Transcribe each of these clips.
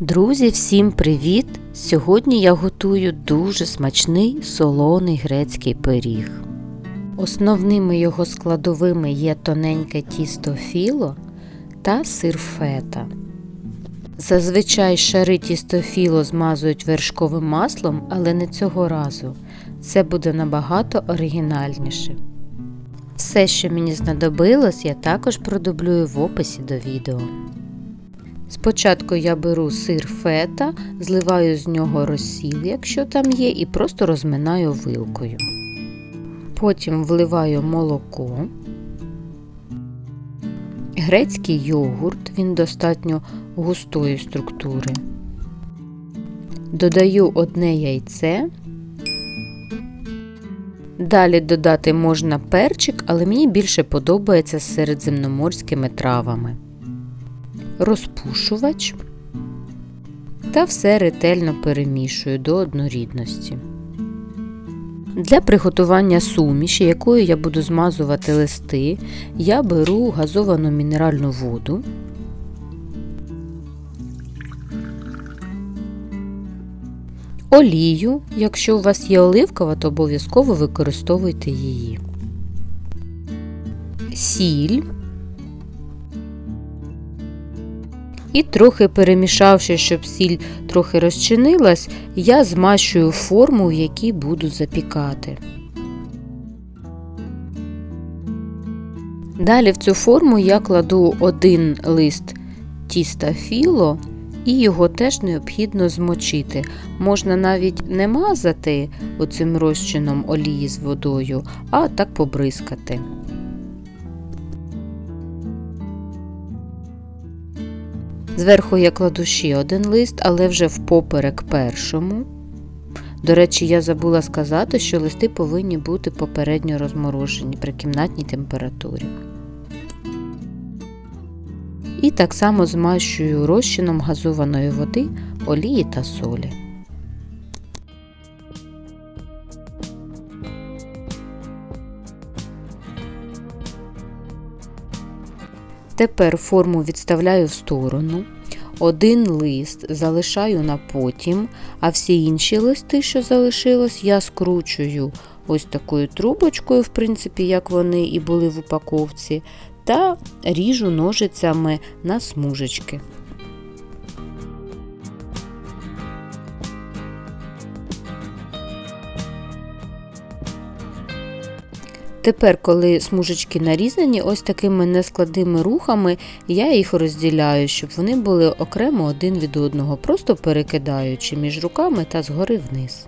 Друзі, всім привіт! Сьогодні я готую дуже смачний солоний грецький пиріг. Основними його складовими є тоненьке тісто філо та сир фета. Зазвичай шари тісто філо змазують вершковим маслом, але не цього разу. Це буде набагато оригінальніше. Все, що мені знадобилось, я також продублюю в описі до відео. Спочатку я беру сир фета, зливаю з нього розсіл, якщо там є, і просто розминаю вилкою. Потім вливаю молоко, грецький йогурт, він достатньо густої структури. Додаю одне яйце. Далі додати можна перчик, але мені більше подобається з середземноморськими травами розпушувач та все ретельно перемішую до однорідності. Для приготування суміші, якою я буду змазувати листи, я беру газовану мінеральну воду. Олію, якщо у вас є оливкова, то обов'язково використовуйте її. Сіль. І трохи перемішавши, щоб сіль трохи розчинилась, я змащую форму, в якій буду запікати. Далі в цю форму я кладу один лист тіста філо і його теж необхідно змочити. Можна навіть не мазати оцим розчином олії з водою, а так побризкати. Зверху я кладу ще один лист, але вже впоперек першому. До речі, я забула сказати, що листи повинні бути попередньо розморожені при кімнатній температурі. І так само змащую розчином газованої води, олії та солі. Тепер форму відставляю в сторону. Один лист залишаю на потім, а всі інші листи, що залишилось, я скручую ось такою трубочкою, в принципі, як вони і були в упаковці, та ріжу ножицями на смужечки. Тепер, коли смужечки нарізані, ось такими нескладними рухами я їх розділяю, щоб вони були окремо один від одного, просто перекидаючи між руками та згори вниз.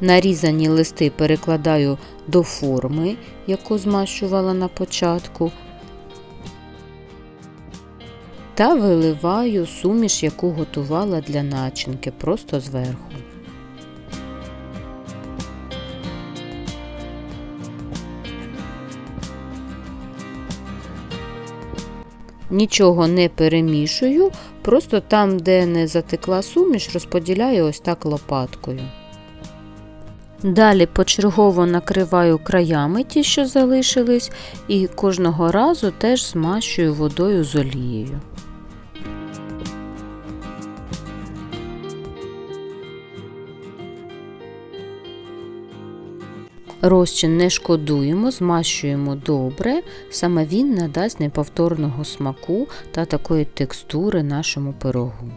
Нарізані листи перекладаю до форми, яку змащувала на початку, та виливаю суміш, яку готувала для начинки, просто зверху. Нічого не перемішую, просто там, де не затекла суміш, розподіляю ось так лопаткою. Далі почергово накриваю краями ті, що залишились, і кожного разу теж змащую водою з олією. Розчин не шкодуємо, змащуємо добре, саме він надасть неповторного смаку та такої текстури нашому пирогу.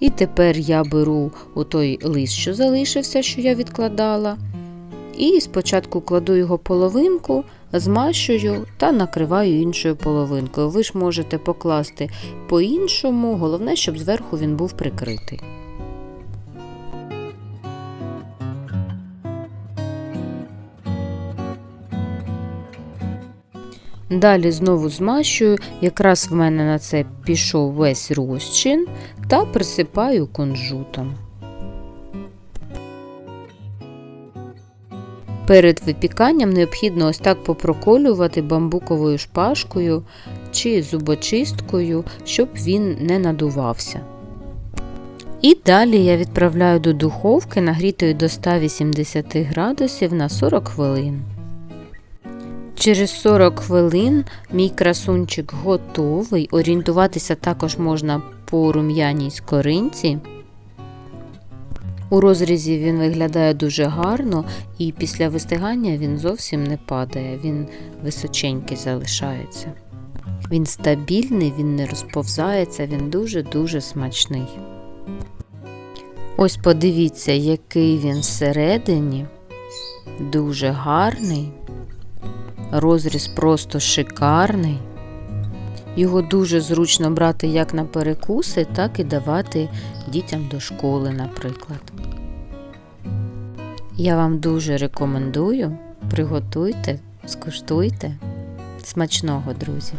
І тепер я беру той лист, що залишився, що я відкладала, і спочатку кладу його половинку, змащую та накриваю іншою половинкою. Ви ж можете покласти по-іншому, головне, щоб зверху він був прикритий. Далі знову змащую, якраз в мене на це пішов весь розчин та присипаю кунжутом. Перед випіканням необхідно ось так попроколювати бамбуковою шпажкою чи зубочисткою, щоб він не надувався. І далі я відправляю до духовки, нагрітої до 180 градусів на 40 хвилин. Через 40 хвилин мій красунчик готовий. Орієнтуватися також можна по рум'яній скоринці. У розрізі він виглядає дуже гарно, і після вистигання він зовсім не падає, він височенький залишається. Він стабільний, він не розповзається, він дуже-дуже смачний. Ось подивіться, який він всередині. Дуже гарний. Розріз просто шикарний. Його дуже зручно брати як на перекуси, так і давати дітям до школи, наприклад. Я вам дуже рекомендую. Приготуйте, скуштуйте. Смачного, друзі!